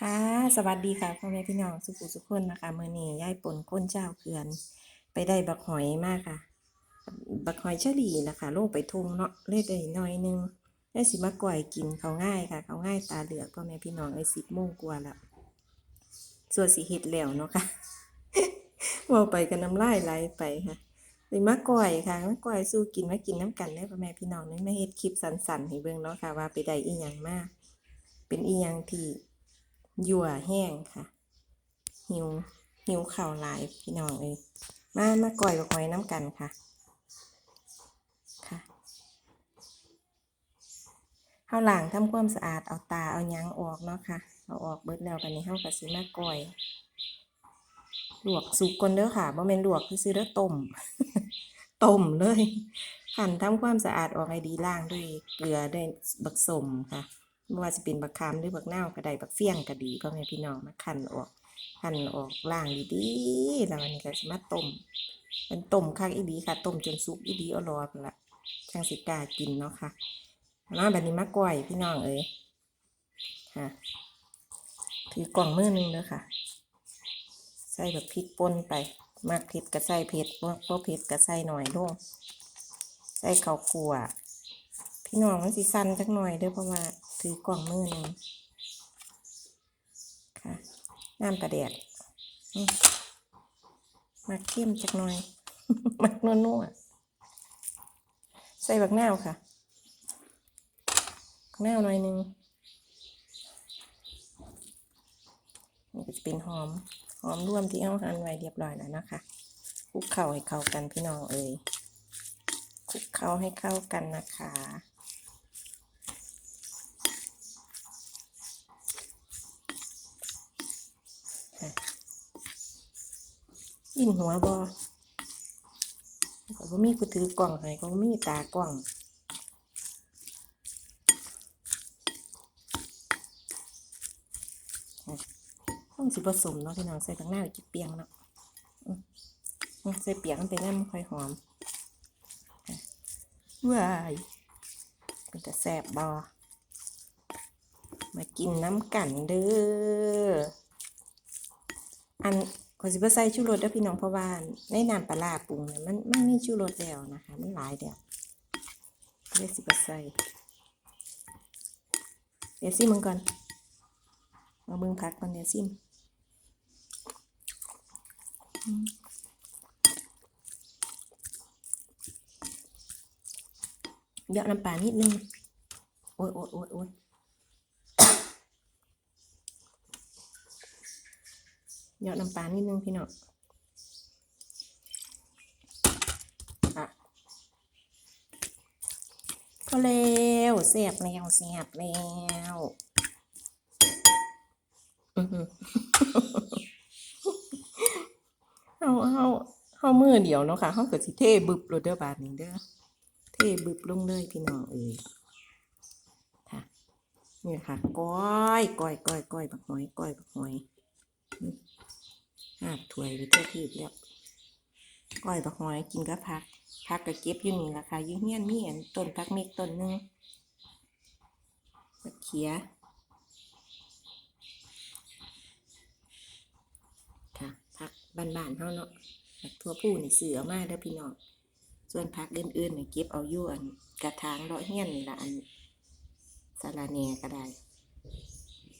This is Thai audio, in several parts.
ค่ะสวัสดีค่ะพ่อแม่พี่น้องสุขุสุขคนนะคะเมื้อนี้ย่ายปนก้นเจ้าเขื่อน ไปได้บักหอยมากค่ะ บักหอยเชอรี่นะคะลงไปทุ่งเนาะเลยได้น่อยหนึงได้สิมาก่อยกินเขาง่ายค่ะ เขาง่ายตาเหลือกพ่อแม่พี่น้องไอ้สิบโมงกว่าแล้วส่วนสิเฮ็ดแล้วเนาะค่ะว่าไปกันน้ำลายไหลไปค่ะสิมาก่อยค่ะมาก่อยสู้กินมากินน้ำกันได้พ่อแม่พี่น้องนี่มาเฮ็ดคลิปสันๆให้เบิ่งเนาะค่ะว่าไปได้อีหยังมากเป็นอีหยังที่ ยั่วแห้งค่ะ หิวหิวข่าวหลายพี่น้องเอ้ยมามาก่อยบักหอยน้ำกันค่ะค่ะเฮาล้างทำความสะอาดเอาตาเอายังออกเนาะค่ะเอาออกเบิดแล้วบัดนี้เฮาก็สิมาก่อยลวกสุกก่อนเด้อค่ะบ่แม่นลวกซื่อๆเด้อต้มต้มเลยหั่นทำความสะอาดออกให้ดีล้างด้วยเกลือด้วยบักสมค่ะ ไม่ว่าจะเป็นบักขามหรือบักเน่าวก็ได้บักเฟี้ยงก็ดีพ่อแม่พี่น้องมาคั่นออกคั่นออกล้างดีๆแล้วอันนี้ก็สิมาต้มเป็นต้มคักอีดีค่ะต้มจนสุกอีดีอารอพุ่นละจังสิกากินเนาะค่ะมาแบัดนี้มาก้อยพี่น้องเอ้ยค่ะถือกล่องมือนึงเด้อค่ะ ใส่แบบพริกป่นไปมากเผ็ดก็ใส่เผ็ดบ่บ่เผ็ดก็ใส่หน่อยลงใส่ข้าวคั่วพี่น้องมันสิสั่นจักหน่อยเด้อเพราะว่า ถือกล่องมือหนึ่งค่ะน้ำกระเดียดมมักเข้มจักหน่อยมักนัวๆใส่บักนาวค่ะบักนาวหน่อยหนึ่งนี่ก็จะเป็นหอม หอมร่วมที่เอาหั่นไว้เรียบร้อยแล้วนะคะคลุกเข้าให้เข้ากันพี่น้องเอ่ยคลุกเข้าให้เข้ากันนะคะ ค่ะยินหัวบอเขาบ่มีกูถือกล่องให้เขามีตากล่องค่ะต้องสิผสมเนาะพี่น้องใส่ข้างหน้าจิเปียงเนาะใส่เปียงมันเป็นน้ำมันค่อยหอมว้ายเป็นแต่แสบบอมากินน้ำกันเด้อ อันขอสิบใส่ชูรสด้อพี่น้องเพราะว่าในน้ำปลาปรุงเนี่ยมันมันมีชูรสแล้วนะคะ มันหลายเดียวเลยสิบใส่เดี๋ยวซิมมึงก่อนมาเบิ่งพักก่อนเดี๋ยวซิมอืมเยอะน้ำปลานิดนึง โอ้ยโอ้ยโอ้ยโอ้ย เยอดน้ำปลานิดนึงพี่น้องอะก็แล้วเสียบแล้วเสียบแล้วอือหือเอาเอาเอามือเดียวเนาะค่ะเขาเกิดสิเทบึบโรเดอร์บาทนี้เด้อเทบึบลงเลยพี่น้องเอ้ยค่ะนี่ค่ะก้อยก้อยก้อยก้อยบักหอยก้อยบักหอย หาบถ้วยหรือเท่าทีบแล้วก้อยบักหอยกินกับผักผักก็เก็บอยู่นี่ละค่ะอยุ่เฮียนมีอันต้นผักเมกต้นหนึงบักเขียค่ะผักบ้านๆเฮาเนาะผักทั่วผู้นี่ซื้อเอามาเด้อพี่น้องส่วนผักอื่นๆนี่เก็บเอาอยู่อันกระถางเลาะเฮียนนี่ละอันสาระแหน่ก็ได้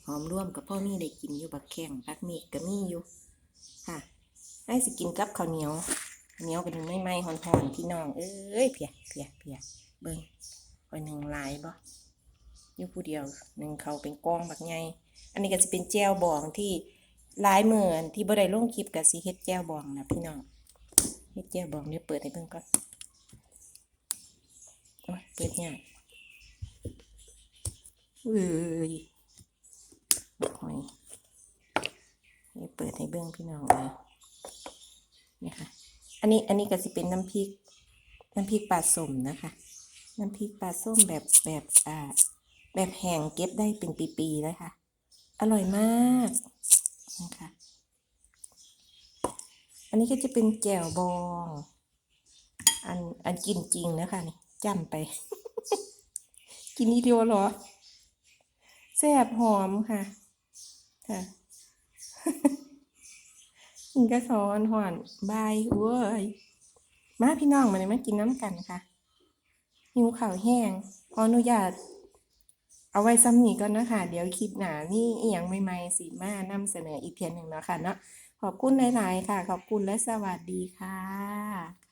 หอมร่วมกับพ่อมีได้กินอยู่บักแข้งผักเมกก็มีอยู่ ค่ะได้สิกินกับข้าวเหนียวเหนียวเป็นไม่ไหม้หอนๆพี่น้องเอ้ยเพียเพียเพียเบิ่งคอยหนึ่งลายบ่อยู่ผู้เดียวหนึ่งเขาเป็นกองบักไงอันนี้ก็จะเป็นแจวบองที่หลายหมือนที่บ่ได้ลงคลิปกับสิเฮ็ดแจวบองนะพี่น้องเฮ็ดแจวบองเดี๋ยเปิดให้เบิ่งก่อนโอ้ยเปิดยากเอ้ยบักหอยนี่ เบื้องพี่น้องเลยนี่ค่ะ อันนี้อันนี้ก็จะเป็นน้ำพริก น้ำพริกปลาส้มนะคะ น้ำพริกปลาส้มแบบแบบอ่าแบบแห้งเก็บได้เป็นปีๆเลยค่ะ อร่อยมากนะคะอันนี้ก็จะเป็นแจ่วบอง อันอันกินจริงนะคะนี่จำไป กินนี่เดียวหรอแซ่บหอมค่ะค่ะ กินกระสอนห่อนบายเว้ยมาพี่น้องมาเลยมากินน้ำกันค่ะหิวข่าวแห้งขออนุญาต เอาไว้ซ้ำนี้ก่อนนะคะ เดี๋ยวคลิปหนานี่อีหยังใหม่ๆสีมานำเสนออีกเพียงหนึ่งเนาะค่ะเนาะขอบคุณหลาย ๆ ค่ะ ขอบคุณและสวัสดีค่ะ